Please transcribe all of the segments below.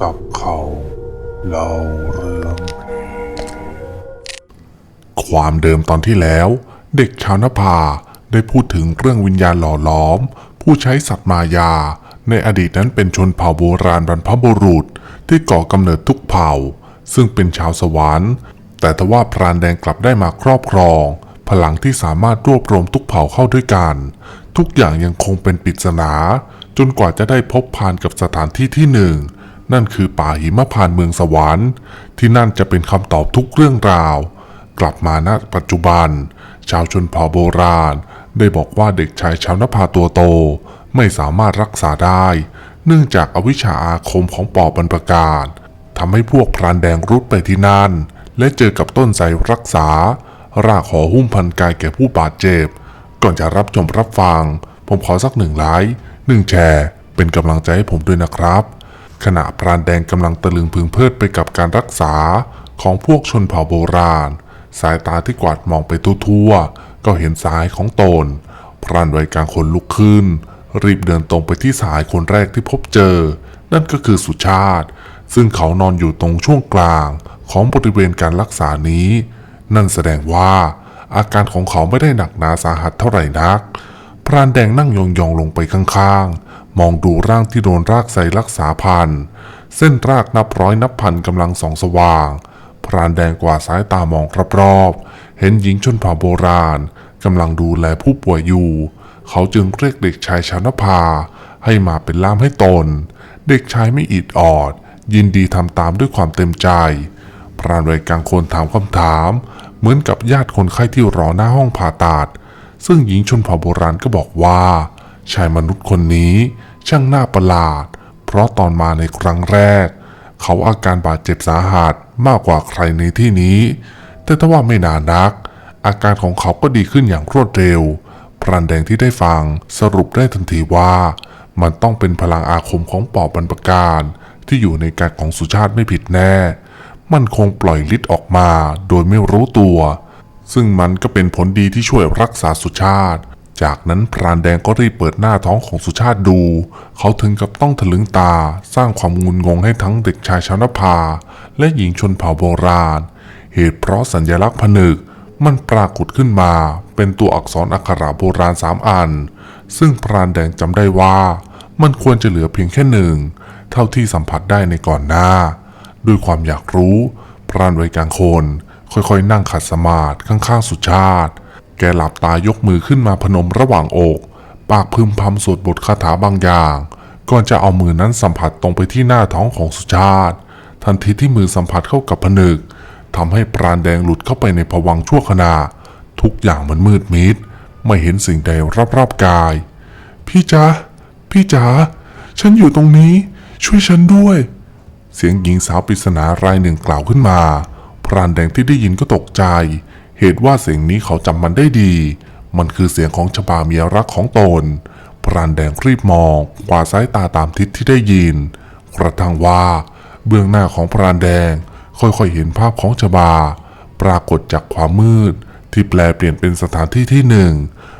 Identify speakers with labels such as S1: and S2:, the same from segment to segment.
S1: จับเขาเล่าเรื่อง ความเดิมตอนที่แล้ว เด็กชาวนภาได้พูดถึงเรื่องวิญญาณหล่อล้อม ผู้ใช้สัตว์มายา ในอดีตนั้นเป็นชนเผ่าโบราณบรรพบุรุษที่ก่อกำเนิดทุกเผ่า ซึ่งเป็นชาวสวรรค์ แต่ทว่าพรานแดงกลับได้มาครอบครอง พลังที่สามารถรวบรวมทุกเผ่าเข้าด้วยกัน ทุกอย่างยังคงเป็นปริศนา จนกว่าจะได้พบพานกับสถานที่ที่หนึ่ง นั่นคือป่าหิมพานเมืองสวรรค์ ที่นั่นจะเป็นคำตอบทุกเรื่องราว กลับมาณปัจจุบัน ชาวชนเผ่าโบราณ ได้บอกว่าเด็กชายชาวนภาตัวโต ไม่สามารถรักษาได้ เนื่องจากอวิชชาอาคมของปอบันประการทำให้พวกพรานแดงรุดไปที่นั่น และเจอกับต้นไทรรักษา รากหอหุ้มพันกายแก่ผู้บาดเจ็บ ก่อนจะรับชมรับฟัง ผมขอสักหนึ่งไลค์หนึ่งแชร์ เป็นกำลังใจให้ผมด้วยนะครับ ขณะพรานแดงกำลังตะลึงพึงเพลิดไปกับการรักษาของพวกชนเผ่าโบราณ สายตาที่กวาดมองไปทั่วๆก็เห็นสายของตน พรานวัยกลางคนลุกขึ้น รีบเดินตรงไปที่สายคนแรกที่พบเจอ นั่นก็คือสุชาติ ซึ่งเขานอนอยู่ตรงช่วงกลางของบริเวณการรักษานี้ นั่นแสดงว่าอาการของเขาไม่ได้หนักหนาสาหัสเท่าไหร่นัก พรานแดงนั่งยองๆลงไปข้างๆ มองดูร่างที่โดนรากใส่รักษาพัน เส้นรากนับร้อยนับพันกำลังส่องสว่าง พรานแดงกว่าสายตามองรอบๆ เห็นหญิงชนเผ่าโบราณกำลังดูแลผู้ป่วยอยู่ เขาจึงเรียกเด็กชายชานภา ให้มาเป็นล่ามให้ตน เด็กชายไม่อิดออด ยินดีทำตามด้วยความเต็มใจ พรานวัยกลางคนถามคำถาม เหมือนกับญาติคนไข้ที่รอหน้าห้องผ่าตัด ซึ่งหญิงชนเผ่าโบราณก็บอกว่า ชายมนุษย์คนนี้ช่างน่าประหลาด เพราะตอนมาในครั้งแรก เขาอาการบาดเจ็บสาหัสมากกว่าใครในที่นี้ แต่ถ้าว่าไม่นานนัก อาการของเขาก็ดีขึ้นอย่างรวดเร็ว พรานแดงที่ได้ฟังสรุปได้ทันทีว่า มันต้องเป็นพลังอาคมของปอบบรรพการที่อยู่ในกายของสุชาติไม่ผิดแน่ มันคงปล่อยฤทธิ์ออกมาโดยไม่รู้ตัว ซึ่งมันก็เป็นผลดีที่ช่วยรักษาสุชาติ จากนั้นพรานแดงก็รีบเปิดหน้าท้องของสุชาติดู เขาถึงกับต้องถลึงตา สร้างความงุนงงให้ทั้งเด็กชายชาวนภา และหญิงชนเผ่าโบราณ เหตุเพราะสัญลักษณ์ผนึก มันปรากฏขึ้นมา เป็นตัวอักษรอักขระโบราณสามอัน ซึ่งพรานแดงจำได้ว่า มันควรจะเหลือเพียงแค่หนึ่ง เท่าที่สัมผัสได้ในก่อนหน้า ด้วยความอยากรู้ พรานวัยกลางคน ค่อยๆ นั่งขัดสมาธิข้างๆสุชาติ แกหลับตายกมือขึ้นมาพนมระหว่างอก ปากพึมพำสวดบทคาถาบางอย่าง ก่อนจะเอามือนั้นสัมผัสตรงไปที่หน้าท้องของสุชาติ ทันทีที่มือสัมผัสเข้ากับผนึกทำให้ปราณแดงหลุดเข้าไปในภวังชั่วขณะ ทุกอย่างมันมืดมิด ไม่เห็นสิ่งใดรอบๆกาย พี่จ๋าพี่จ๋าฉันอยู่ตรงนี้ ช่วยฉันด้วย เสียงหญิงสาวปริศนารายหนึ่งกล่าวขึ้นมา พรานแดงที่ได้ยินก็ตกใจ เหตุว่าเสียงนี้เขาจำมันได้ดี มันคือเสียงของชบาเมียรักของตน พรานแดงรีบมอง กวาดสายตาตามทิศที่ได้ยิน กระทั่งว่า เบื้องหน้าของพรานแดง ค่อยๆเห็นภาพของชบา ปรากฏจากความมืด ที่แปลเปลี่ยนเป็นสถานที่ที่หนึ่ง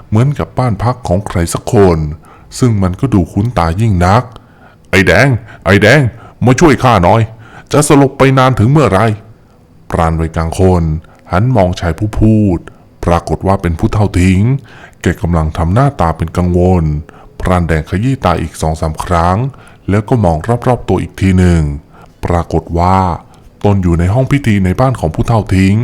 S1: เหมือนกับบ้านพักของใครสักคน ซึ่งมันก็ดูคุ้นตายิ่งนัก ไอ้แดง ไอ้แดง มาช่วยข้าหน่อย จะสลบไปนานถึงเมื่อไรปราณไวกลางคน หันมองชายผู้พูด ปรากฏว่าเป็นผู้เท่าทิ้ง แกกำลังทำหน้าตาเป็นกังวล พรานแดงขยี้ตาอีกสองสามครั้ง แล้วก็มองรอบๆตัวอีกทีหนึ่ง ปรากฏว่าตนอยู่ในห้องพิธีในบ้านของผู้เท่าทิ้ง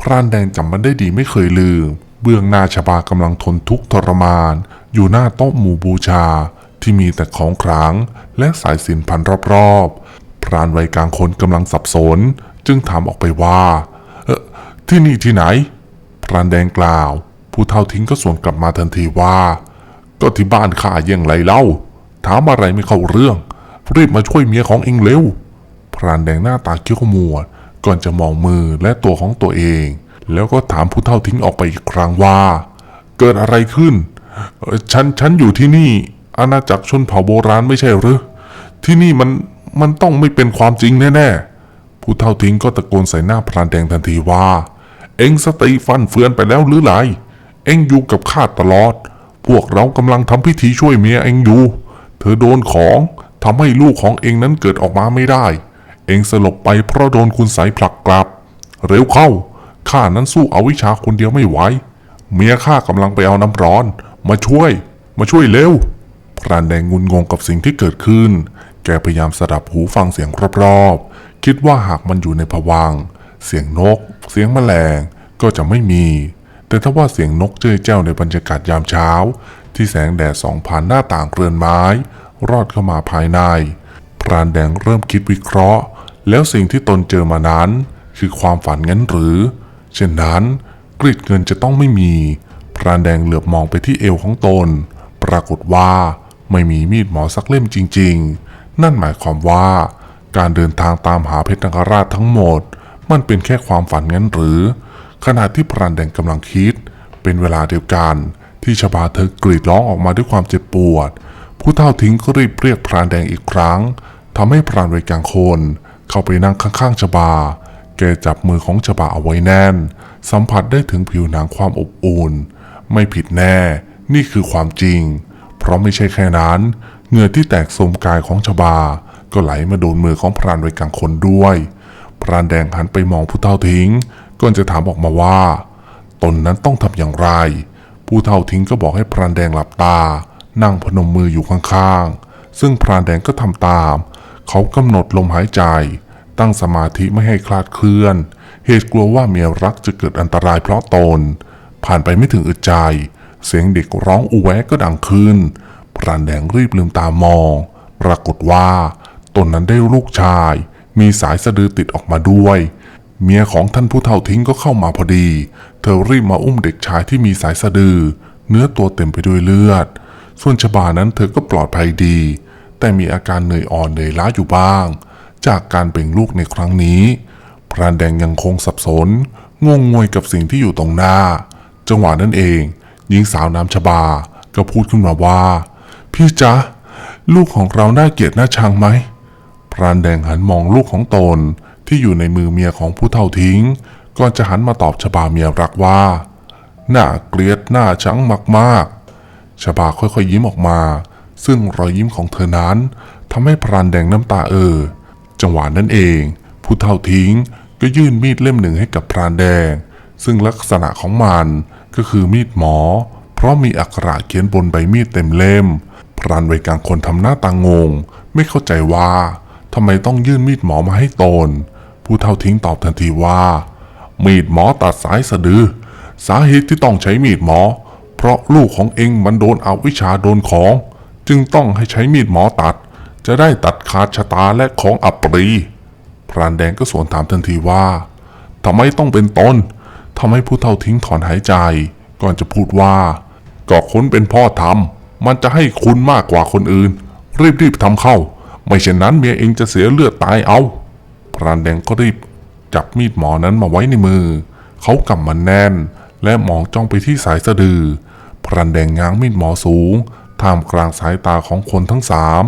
S1: พรานแดงจำมันได้ดีไม่เคยลืม เบื้องหน้าชบากำลังทนทุกข์ทรมาน อยู่หน้าโต๊ะหมู่บูชาที่มีแต่ของขลังและสายสินพันรอบๆ พรานวัยกลางคนกำลังสับสน จึงถามออกไปว่า เออ ที่นี่ที่ไหน พรานแดงกล่าว ผู้เท่าทิ้งก็สวนกลับมาทันทีว่า ก็ที่บ้านข้ายังไรเล่า ถามอะไรไม่เข้าเรื่อง รีบมาช่วยเมียของเองเร็ว พรานแดงหน้าตาเขี้ยวขมวด ก่อนจะมองมือและตัวของตัวเอง แล้วก็ถามผู้เท่าทิ้งออกไปอีกครั้งว่า เกิดอะไรขึ้น ฉันฉันอยู่ที่นี่อาณาจักรชนเผ่าโบราณไม่ใช่หรือ ที่นี่มันมันต้องไม่เป็นความจริงแน่ๆผู้เท่าทิ้งก็ตะโกนใส่หน้าพรานแดงทันทีว่า เอ็งสติฟันเฟือนไปแล้วหรือไรเอ็งอยู่กับข้าตลอด พวกเรากำลังทำพิธีช่วยเมียเอ็งอยู่ เธอโดนของทำให้ลูกของเองนั้นเกิดออกมาไม่ได้ เองสลบไปเพราะโดนคุณใสยผลักกลับ เร็วเข้า ข้านั้นสู้เอาวิชาคนเดียวไม่ไหว เมียข้ากำลังไปเอาน้ำร้อน มาช่วย มาช่วยเร็ว พรานแดงงุนงงกับสิ่งที่เกิดขึ้น แกพยายามสดับหูฟังเสียงรอบๆ คิดว่าหากมันอยู่ในผวัง เสียงนก เสียงแมลงก็จะไม่มี แต่ถ้าว่าเสียงนกเจ้ยแจ้วในบรรยากาศยามเช้า ที่แสงแดดส่องผ่านหน้าต่างเรือนไม้ รอดเข้ามาภายใน พรานแดงเริ่มคิดวิเคราะห์ แล้วสิ่งที่ตนเจอมานั้น คือความฝันงั้นหรือ เช่นนั้นกรีดเงินจะต้องไม่มี พรานแดงเหลือบมองไปที่เอวของตน ปรากฏว่าไม่มีมีดหมอสักเล่มจริง ๆ นั่นหมายความว่า การเดินทางตามหาเพชรนคราชทั้งหมด มันเป็นแค่ความฝันงั้นหรือ ขณะที่พรานแดงกำลังคิด เป็นเวลาเดียวกัน ที่ชบาเธอกรีดร้องออกมาด้วยความเจ็บปวด ผู้เฒ่าทิ้งก็รีบเรียกพรานแดงอีกครั้งทำให้พรานไวยกลางคน เข้าไปนั่งข้างๆชบา แกจับมือของชบาเอาไว้แน่น สัมผัสได้ถึงผิวหนังความอบอุ่น ไม่ผิดแน่ นี่คือความจริง เพราะไม่ใช่แค่นั้นเหงื่อที่แตกโสมกายของชบา ก็ไหลมาโดนมือของพรานไวยกลางคนด้วย พรานแดงหันไปมองผู้เฒ่าทิ้งก่อนจะถามออกมาว่า ตนนั้นต้องทำอย่างไร ผู้เฒ่าทิ้งก็บอกให้พรานแดงหลับตา นั่งพนมมืออยู่ข้างๆ ซึ่งพรานแดงก็ทำตาม เขากำหนดลมหายใจ ตั้งสมาธิไม่ให้คลาดเคลื่อน เหตุกลัวว่าเมียรักจะเกิดอันตรายเพราะตน ผ่านไปไม่ถึงอึดใจ เสียงเด็กร้องอูแวะก็ดังขึ้น พรานแดงรีบลืมตามอง ปรากฏว่าตนนั้นได้ลูกชาย มีสายสะดือติดออกมาด้วย เมียของท่านผู้เฒ่าทิ้งก็เข้ามาพอดี เธอรีบมาอุ้มเด็กชายที่มีสายสะดือ เนื้อตัวเต็มไปด้วยเลือด ส่วนชบานั้นเธอก็ปลอดภัยดี แต่มีอาการเหนื่อยอ่อนเหนื่อยล้าอยู่บ้าง จากการเบ่งลูกในครั้งนี้ พรานแดงยังคงสับสนงงงวยกับสิ่งที่อยู่ตรงหน้า จังหวะนั้นเองหญิงสาวน้ำชบาก็พูดขึ้นมาว่า พี่จ๊ะลูกของเราน่าเกลียดน่าชังไหม พรานแดงหันมองลูกของตนที่อยู่ในมือเมียของผู้เฒ่าทิ้ง ก่อนจะหันมาตอบชบาเมียรักว่า หน่าเกลียดหน่าชังมากๆชบาค่อยๆยิ้มออกมา ซึ่งรอยยิ้มของเธอนั้นทำให้พรานแดงน้ำตาเออ จังหวะนั้นเอง ผู้เฒ่าทิ้งก็ยื่นมีดเล่มหนึ่งให้กับพรานแดง ซึ่งลักษณะของมันก็คือมีดหมอ เพราะมีอักขระเขียนบนใบมีดเต็มเล่ม พรานวัยกลางคนทำหน้าตางง ไม่เข้าใจว่า ทำไมต้องยื่นมีดหมอมาให้ตน ผู้เฒ่าทิ้งตอบทันทีว่า มีดหมอตัดสายสะดือ สาเหตุที่ต้องใช้มีดหมอ เพราะลูกของเองมันโดนเอาวิชาโดนของ จึงต้องให้ใช้มีดหมอตัด จะได้ตัดขาดชะตาและของอัปรีพรานแดงก็สวนถามทันทีว่าทำไมต้องเป็นตนทำให้ผู้เฒ่าทิ้งถอนหายใจ ก่อนจะพูดว่าก็คุณเป็นพ่อทำมันจะให้คุณมากกว่าคนอื่น รีบๆทำเข้า ไม่เช่นนั้นเมียเองจะเสียเลือดตายเอา พรานแดงก็รีบจับมีดหมอนั้นมาไว้ในมือ เขากำมันแน่น และมองจ้องไปที่สายสะดือ พรานแดงง้างมีดหมอสูงท่ามกลางสายตาของคนทั้งสาม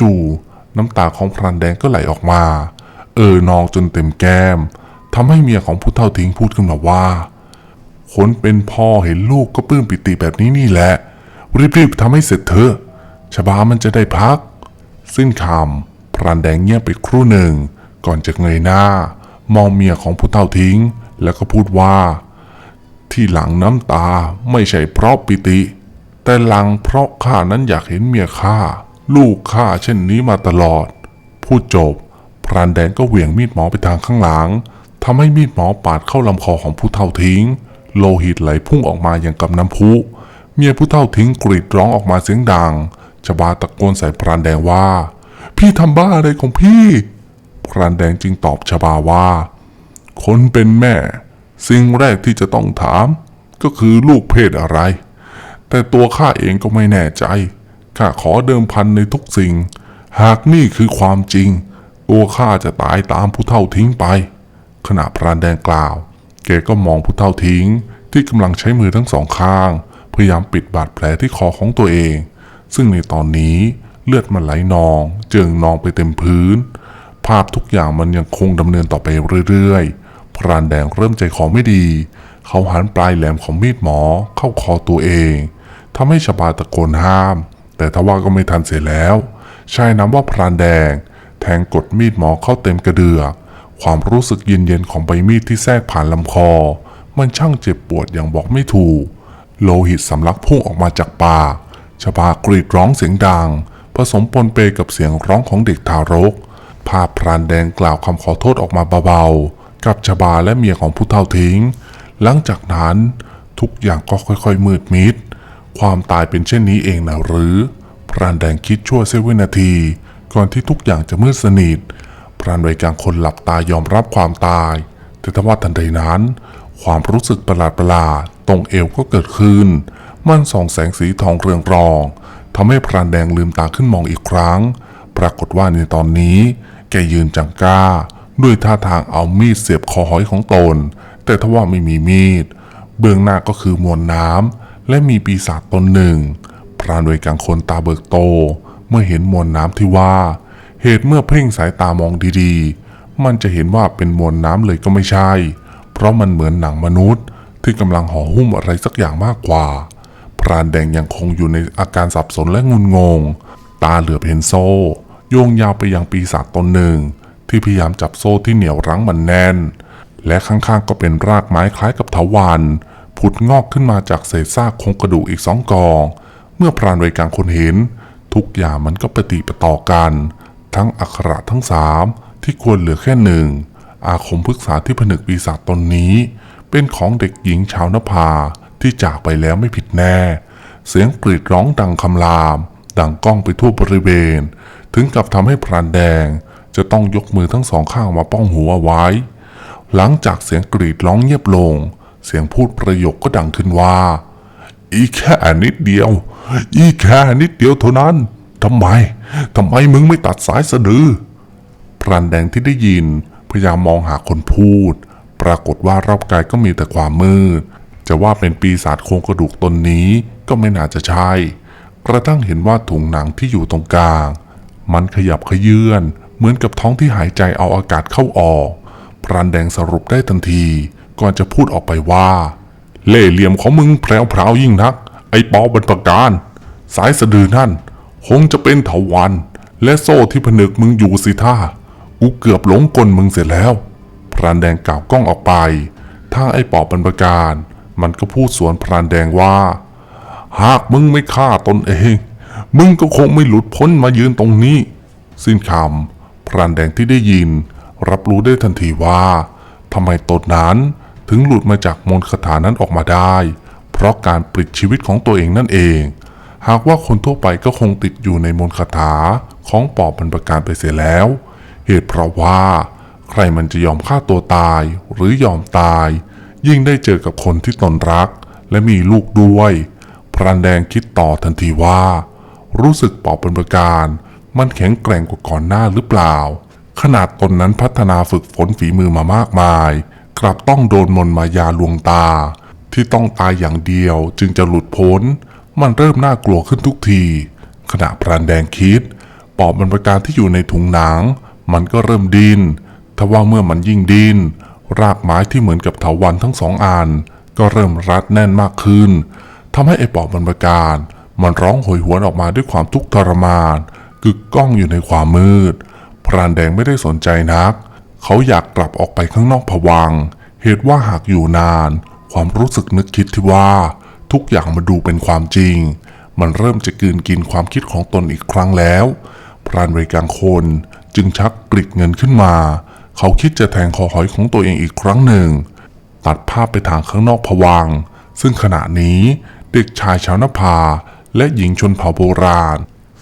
S1: จู่ๆน้ำตาของพรานแดงก็ไหลออกมา เออนองจนเต็มแก้มทำให้เมียของผู้เฒ่าทิ้งพูดขึ้นมาว่าคนเป็นพ่อเห็นลูกก็ปลื้มปิติแบบนี้นี่แหละรีบๆทำให้เสร็จเถอะชบามันจะได้พัก สิ้นคำพรานแดงเงียบไปครู่หนึ่ง ก่อนจะเงยหน้า มองเมียของผู้เฒ่าทิ้ง แล้วก็พูดว่า ที่หลังน้ำตาไม่ใช่เพราะปิติ แต่หลังเพราะข้านั้นอยากเห็นเมียข้าลูกข้าเช่นนี้มาตลอด พูดจบ พรานแดงก็เหวี่ยงมีดหมอไปทางข้างหลังทำให้มีดหมอปาดเข้าลำคอของผู้เฒ่าทิ้ง โลหิตไหลพุ่งออกมาอย่างกับน้ำพุ เมียผู้เฒ่าทิ้งกรีดร้องออกมาเสียงดัง ชบาตะโกนใส่พรานแดงว่า พี่ทำบ้าอะไรของพี่ พรานแดงจึงตอบชบาว่า คนเป็นแม่ สิ่งแรกที่จะต้องถาม ก็คือลูกเพศอะไร แต่ตัวข้าเองก็ไม่แน่ใจข้าขอเดิมพันในทุกสิ่ง หากนี่คือความจริง ตัวข้าจะตายตามผู้เฒ่าทิ้งไป ขณะพรานแดงกล่าวแกก็มองผู้เฒ่าทิ้งที่กำลังใช้มือทั้งสองข้าง พยายามปิดบาดแผลที่คอของตัวเอง ซึ่งในตอนนี้เลือดมันไหลนองเจิงนองไปเต็มพื้น ภาพทุกอย่างมันยังคงดำเนินต่อไปเรื่อยๆ พรานแดงเริ่มใจคอไม่ดี เขาหันปลายแหลมของมีดหมอเข้าคอตัวเองทำให้ชบาตะโกนห้าม แต่ทว่าก็ไม่ทันเสียแล้วชายนามว่าพรานแดง แทงกดมีดหมอเข้าเต็มกระเดือกความรู้สึกเย็นๆของใบมีดที่แทรกผ่านลำคอ มันช่างเจ็บปวดอย่างบอกไม่ถูก โลหิตสำลักพุ่งออกมาจากปาก ชบากรีดร้องเสียงดัง ผสมปนเปกับเสียงร้องของเด็กทารก ภาพพรานแดงกล่าวคำขอโทษออกมาเบาๆ กับชบาและเมียของผู้เฒ่าทิ้ง หลังจากนั้นทุกอย่างก็ค่อยๆมืดมิด ความตายเป็นเช่นนี้เองนะหรือ พรานแดงคิดชั่วเสี้ยววินาที ก่อนที่ทุกอย่างจะมืดสนิท พรานวัยกลางคนหลับตายอมรับความตาย แต่ทว่าทันใดนั้น ความรู้สึกประหลาดๆตรงเอวก็เกิดขึ้น มันส่องแสงสีทองเรืองรองทำให้พรานแดงลืมตาขึ้นมองอีกครั้ง ปรากฏว่าในตอนนี้ แกยืนจังก้า ด้วยท่าทางเอามีดเสียบคอหอยของตน แต่ทว่าไม่มีมีด เบื้องหน้าก็คือมวลน้ำและมีปีศาจตนหนึ่ง พรานวกลางคนตาเบิกโต เมื่อเห็นมวลน้ำที่ว่า เหตุเมื่อเพ่งสายตามองดีๆ มันจะเห็นว่าเป็นมวลน้ำเลยก็ไม่ใช่ เพราะมันเหมือนหนังมนุษย์ที่กำลังห่อหุ้มอะไรสักอย่างมากกว่า พรานแดงยังคงอยู่ในอาการสับสนและงุนงง ตาเหลือบเห็นโซ่ โยงยาวไปยังปีศาจตนหนึ่ง ที่พยายามจับโซ่ที่เหนียวรั้งมันแน่น และข้างๆก็เป็นรากไม้คล้ายกับเถาวันผุดงอกขึ้นมาจากเศษซากโครงกระดูกอีกสองกอง เมื่อพรานวัยกลางคนเห็น ทุกอย่างมันก็ปฏิปต่อกัน ทั้งอักขระทั้งสามที่ควรเหลือแค่หนึ่งอาคมพฤกษาที่ผนึกปีศาจตนนี้ เป็นของเด็กหญิงชาวนภา ที่จากไปแล้วไม่ผิดแน่ เสียงกรีดร้องดังคำราม ดังก้องไปทั่วบริเวณ ถึงกับทำให้พรานแดง จะต้องยกมือทั้งสองข้างมาป้องหัวไว้ หลังจากเสียงกรีดร้องเงียบลง เสียงพูดประโยคก็ดังขึ้นว่า อีแค่นิดเดียว อีแค่นิดเดียวเท่านั้นทำไมทำไมมึงไม่ตัดสายสะดือพรันแดงที่ได้ยินพยายามมองหาคนพูด ปรากฏว่ารอบกายก็มีแต่ความมืด จะว่าเป็นปีศาจโครงกระดูกตนนี้ก็ไม่น่าจะใช่ กระทั่งเห็นว่าถุงหนังที่อยู่ตรงกลาง มันขยับขยื่นเหมือนกับท้องที่หายใจเอาอากาศเข้าออก พรานแดงสรุปได้ทันที ก่อนจะพูดออกไปว่า เล่เหลี่ยมของมึงแพรวๆยิ่งนัก ไอ้ปอบรรพการ สายสะดือนั่น คงจะเป็นเถาวัน และโซ่ที่ผนึกมึงอยู่สิท่ากูเกือบหลงกลมึงเสร็จแล้ว พรานแดงกล่าวกล้องออกไป ถ้าไอ้ปอบบรรพการ มันก็พูดสวนพรานแดงว่า หากมึงไม่ฆ่าตนเอง มึงก็คงไม่หลุดพ้นมายืนตรงนี้ สิ้นคำพรานแดงที่ได้ยิน รับรู้ได้ทันทีว่าทำไมตนนั้นถึงหลุดมาจากมนต์คาถานั้นออกมาได้ เพราะการปลิดชีวิตของตัวเองนั่นเอง หากว่าคนทั่วไปก็คงติดอยู่ในมนต์คาถาของปอบบรรพการไปเสียแล้ว เหตุเพราะว่า ใครมันจะยอมฆ่าตัวตายหรือยอมตาย ยิ่งได้เจอกับคนที่ตนรัก และมีลูกด้วย พรานแดงคิดต่อทันทีว่า รู้สึกปอบเป็นประการ มันแข็งแกร่งกว่าก่อนหน้าหรือเปล่า ขนาดตนนั้นพัฒนาฝึกฝนฝีมือมามากมาย กลับต้องโดนมนต์มายาลวงตา ที่ต้องตายอย่างเดียวจึงจะหลุดพ้น มันเริ่มน่ากลัวขึ้นทุกที ขณะพรานแดงคิดปอบมันประการที่อยู่ในถุงหนัง มันก็เริ่มดิน้นทว่าเมื่อมันยิ่งดิน้น รากไม้ที่เหมือนกับเถาวัลย์ทั้งสองอันก็เริ่มรัดแน่นมากขึ้นทำให้ไอ้ปอบมันประการ มันร้องโหยหวนออกมาด้วยความทุกข์ทรมานกึกก้องอยู่ในความมืด พรานแดงไม่ได้สนใจนัก เขาอยากกลับออกไปข้างนอกผวัง เหตุว่าหากอยู่นาน ความรู้สึกนึกคิดที่ว่า ทุกอย่างมาดูเป็นความจริง มันเริ่มจะกืนกินความคิดของตนอีกครั้งแล้ว พรานเวกลางคนจึงชักกริดเงินขึ้นมา เขาคิดจะแทงคอหอยของตัวเองอีกครั้งหนึ่ง ตัดภาพไปทางข้างนอกผวัง ซึ่งขณะนี้เด็กชายชาวนภา และหญิงชนเผ่าโบราณ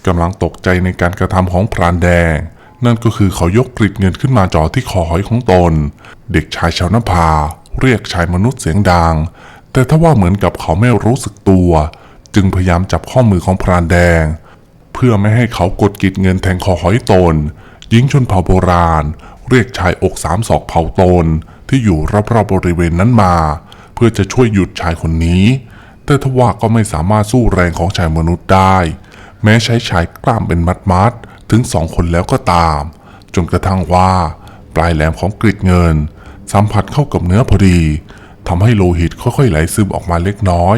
S1: กำลังตกใจในการกระทำของพรานแดง นั่นก็คือเขายกกริดเงินขึ้นมาจ่อที่คอหอยของตน เด็กชายชาวนภา เรียกชายมนุษย์เสียงดัง แต่ถ้าว่าเหมือนกับเขาไม่รู้สึกตัว จึงพยายามจับข้อมือของพรานแดง เพื่อไม่ให้เขากดกริดเงินแทงคอหอยตนหญิงชนเผ่าโบราณ เรียกชายอกสามศอกเผ่าตนที่อยู่รอบๆบริเวณนั้นมา เพื่อจะช่วยหยุดชายคนนี้ แต่ทว่าก็ไม่สามารถสู้แรงของชายมนุษย์ได้ แม้ใช้ชายกล้ามเป็นมัดๆถึงสองคนแล้วก็ตาม จนกระทั่งว่า ปลายแหลมของกริดเงิน สัมผัสเข้ากับเนื้อพอดีทำให้โลหิตค่อยๆไหลซึมออกมาเล็กน้อย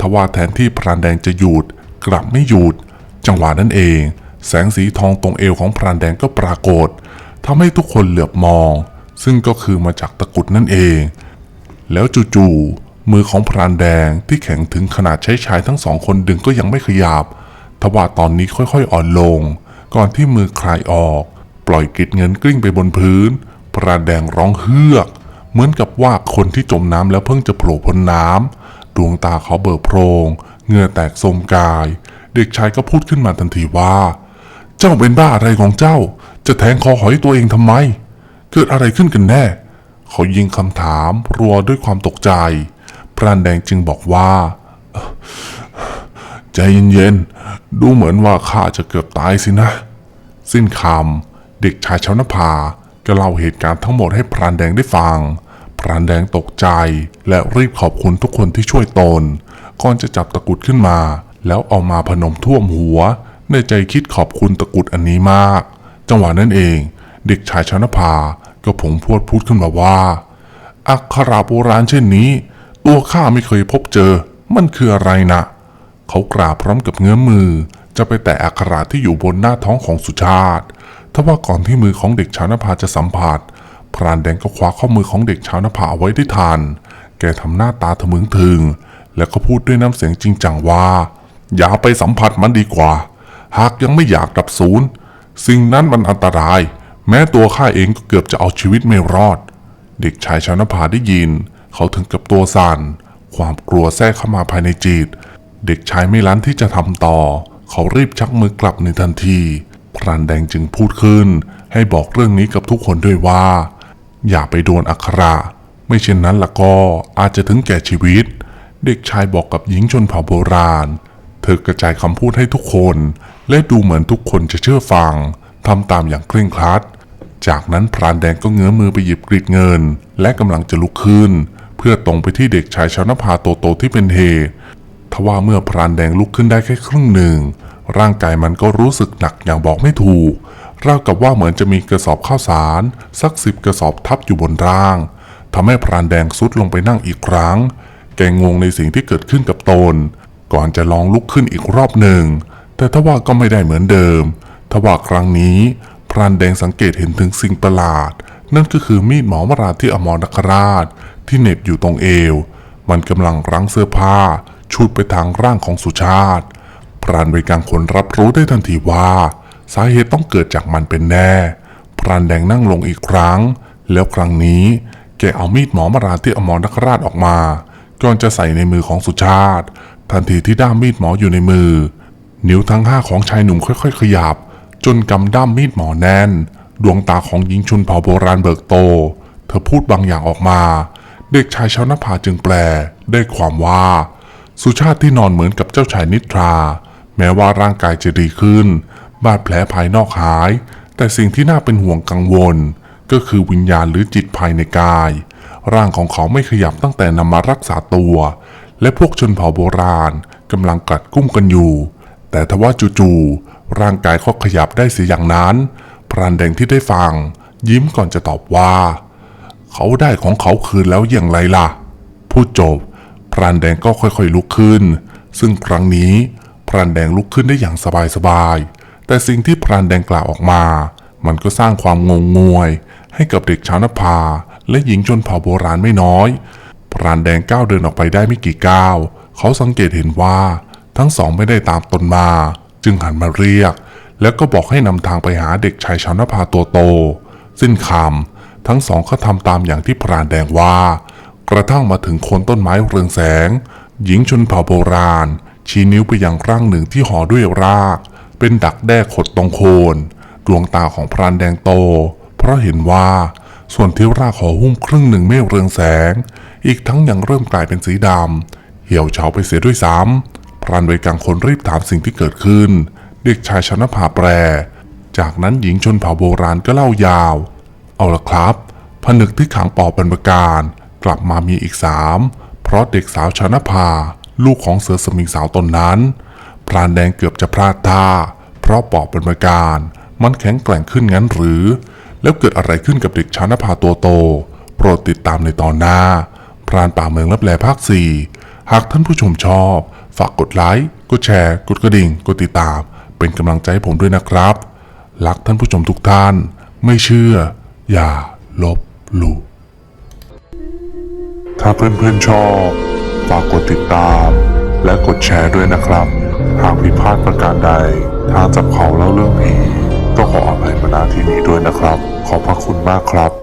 S1: ทว่าแทนที่พรานแดงจะหยุดกลับไม่หยุด จังหวะนั้นเอง แสงสีทองตรงเอวของพรานแดงก็ปรากฏ ทำให้ทุกคนเหลือบมอง ซึ่งก็คือมาจากตะกุดนั่นเอง แล้วจู่ๆมือของพรานแดงที่แข็งถึงขนาดใช้ชายทั้งสองคนดึงก็ยังไม่ขยับทว่าตอนนี้ค่อยๆอ่อนลง ก่อนที่มือคลายออก ปล่อยกิดเงินกลิ้งไปบนพื้น พรานแดงร้องเฮือก เหมือนกับว่าคนที่จมน้ำแล้วเพิ่งจะโผล่พ้นน้ำดวงตาเขาเบิกโพรงเหงื่อแตกโสมกาย เด็กชายก็พูดขึ้นมาทันทีว่า เจ้าเป็นบ้าอะไรของเจ้า จะแทงคอหอยตัวเองทำไม เกิดอะไรขึ้นกันแน่ เขายิงคำถามรัวด้วยความตกใจ พรานแดงจึงบอกว่า ใจเย็นๆ ดูเหมือนว่าข้าจะเกือบตายสินะ สิ้นคำเด็กชายชาวนภาก็เล่าเหตุการณ์ทั้งหมดให้พรานแดงได้ฟัง พรานแดงตกใจและรีบขอบคุณทุกคนที่ช่วยตน ก่อนจะจับตะกุดขึ้นมา แล้วเอามาพนมท่วมหัว ในใจคิดขอบคุณตะกุดอันนี้มาก จังหวะนั้นเอง เด็กชายชาวนภาก็ผงพวดพูดขึ้นมาว่า อักขระโบราณเช่นนี้ ตัวข้าไม่เคยพบเจอ มันคืออะไรนะ เขากราบพร้อมกับเงื้อมมือ จะไปแตะอักขระที่อยู่บนหน้าท้องของสุชาติทว่าก่อนที่มือของเด็กชาวนภาจะสัมผัส พรานแดงก็คว้าข้อมือของเด็กชาวนภาเอาไว้ได้ทัน แกทำหน้าตาทะมึงถึง แล้วก็พูดด้วยน้ำเสียงจริงจังว่า อย่าไปสัมผัสมันดีกว่า หากยังไม่อยากดับศูนย์ สิ่งนั้นมันอันตราย แม้ตัวข้าเองก็เกือบจะเอาชีวิตไม่รอด เด็กชายชาวนภาได้ยิน เขาถึงกับตัวสั่นความกลัวแทรกเข้ามาภายในจิต เด็กชายไม่ลั้นที่จะทำต่อ เขารีบชักมือกลับในทันที พรานแดงจึงพูดขึ้น ให้บอกเรื่องนี้กับทุกคนด้วยว่า อย่าไปโดนอักขระไม่เช่นนั้นละก็อาจจะถึงแก่ชีวิต เด็กชายบอกกับหญิงชนเผ่าโบราณ เธอกระจายคำพูดให้ทุกคน และดูเหมือนทุกคนจะเชื่อฟังทำตามอย่างเคร่งครัด จากนั้นพรานแดงก็เงื้อมือไปหยิบกรีดเงิน และกำลังจะลุกขึ้น เพื่อตรงไปที่เด็กชายชาวนภาโตโตที่เป็นเหตุทว่าเมื่อพรานแดงลุกขึ้นได้แค่ครึ่งหนึ่ง ร่างกายมันก็รู้สึกหนักอย่างบอกไม่ถูกราวกับว่าเหมือนจะมีกระสอบข้าวสาร สักสิบกระสอบทับอยู่บนร่างทำให้พรานแดงสุดลงไปนั่งอีกครั้ง แกงงในสิ่งที่เกิดขึ้นกับตน ก่อนจะลองลุกขึ้นอีกรอบหนึ่ง แต่ทว่าก็ไม่ได้เหมือนเดิมทว่าครั้งนี้ พรานแดงสังเกตเห็นถึงสิ่งประหลาด นั่นก็คือมีดหมอมราที่อมรนคราช ที่เน็บอยู่ตรงเอว มันกำลังรั้งเสื้อผ้าชูดไปทางร่างของสุชาติ พรานบริการคนรับรู้ได้ทันทีว่า สาเหตุต้องเกิดจากมันเป็นแน่ พรานแดงนั่งลงอีกครั้ง แล้วครั้งนี้แกเอามีดหมอมราที่อมรนคราชออกมาก่อนจะใส่ในมือของสุชาติ ทันทีที่ด้ามมีดหมออยู่ในมือ นิ้วทั้งห้าของชายหนุ่มค่อยๆ ขยับ จนกำด้ามมีดหมอแน่น ดวงตาของหญิงชุนเผ่าโบราณเบิกโต เธอพูดบางอย่างออกมา เด็กชายชาวนภาจึงแปล ได้ความว่า สุชาติที่นอนเหมือนกับเจ้าชายนิทรา แม้ว่าร่างกายจะดีขึ้น บาดแผลภายนอกหาย แต่สิ่งที่น่าเป็นห่วงกังวล ก็คือวิญญาณหรือจิตภายในกาย ร่างของเขาไม่ขยับตั้งแต่นำมารักษาตัว และพวกชนเผ่าโบราณกำลังกัดกุ้มกันอยู่ แต่ทว่าจู่ๆร่างกายเขาขยับได้เสียอย่างนั้น พรานแดงที่ได้ฟัง ยิ้มก่อนจะตอบว่า เขาได้ของเขาคืนแล้วอย่างไรล่ะ พูดจบ พรานแดงก็ค่อยๆลุกขึ้น ซึ่งครั้งนี้พรานแดงลุกขึ้นได้อย่างสบายๆ แต่สิ่งที่พรานแดงกล่าวออกมา มันก็สร้างความงงงวย ให้กับเด็กชาวนภา และหญิงชนเผ่าโบราณไม่น้อย พรานแดงก้าวเดินออกไปได้ไม่กี่ก้าว เขาสังเกตเห็นว่า ทั้งสองไม่ได้ตามตนมา จึงหันมาเรียก แล้วก็บอกให้นำทางไปหาเด็กชายชาวนภาตัวโต สิ้นคำทั้งสองก็ทำตามอย่างที่พรานแดงว่า กระทั่งมาถึงโคนต้นไม้เรืองแสง หญิงชนเผ่าโบราณ ชี้นิ้วไปยังร่างหนึ่งที่ห่อด้วยราก เป็นดักแด้ขดตรงโคน ดวงตาของพรานแดงโต เพราะเห็นว่าส่วนที่รากห่อหุ้มครึ่งหนึ่งไม่เรืองแสง อีกทั้งยังเริ่มกลายเป็นสีดำเหี่ยวเฉาไปเสียด้วยซ้ำ พรานเวกังคนรีบถามสิ่งที่เกิดขึ้น เด็กชายชนภาแปร จากนั้นหญิงชนเผ่าโบราณก็เล่ายาว เอาละครับผนึกที่ขังปอบเป็นประการกลับมามีอีกสามเพราะเด็กสาวชนภา ลูกของเสือสมิงสาวตนนั้น พรานแดงเกือบจะพลาดท่า เพราะปอบเป็นประการมันแข็งแกร่งขึ้นงั้นหรือ แล้วเกิดอะไรขึ้นกับเด็กชานภาตัวโต โปรดติดตามในตอนหน้า พรานป่าเมืองรับแลภาค4หากท่านผู้ชมชอบ ฝากกดไลค์กดแชร์ กดกระดิ่ง กดติดตาม เป็นกำลังใจให้ผมด้วยนะครับ รักท่านผู้ชมทุกท่าน ไม่เชื่อ อย่าลบหลู่ถ้าเพื่อนๆชอบ ฝากกดติดตาม และกดแชร์ด้วยนะครับ หากผิดพลาดประการใด ทางจับเขาเล่าเรื่องผีก็ขออภัยมาณที่นี้ด้วยนะครับ ขอบพระคุณมากครับ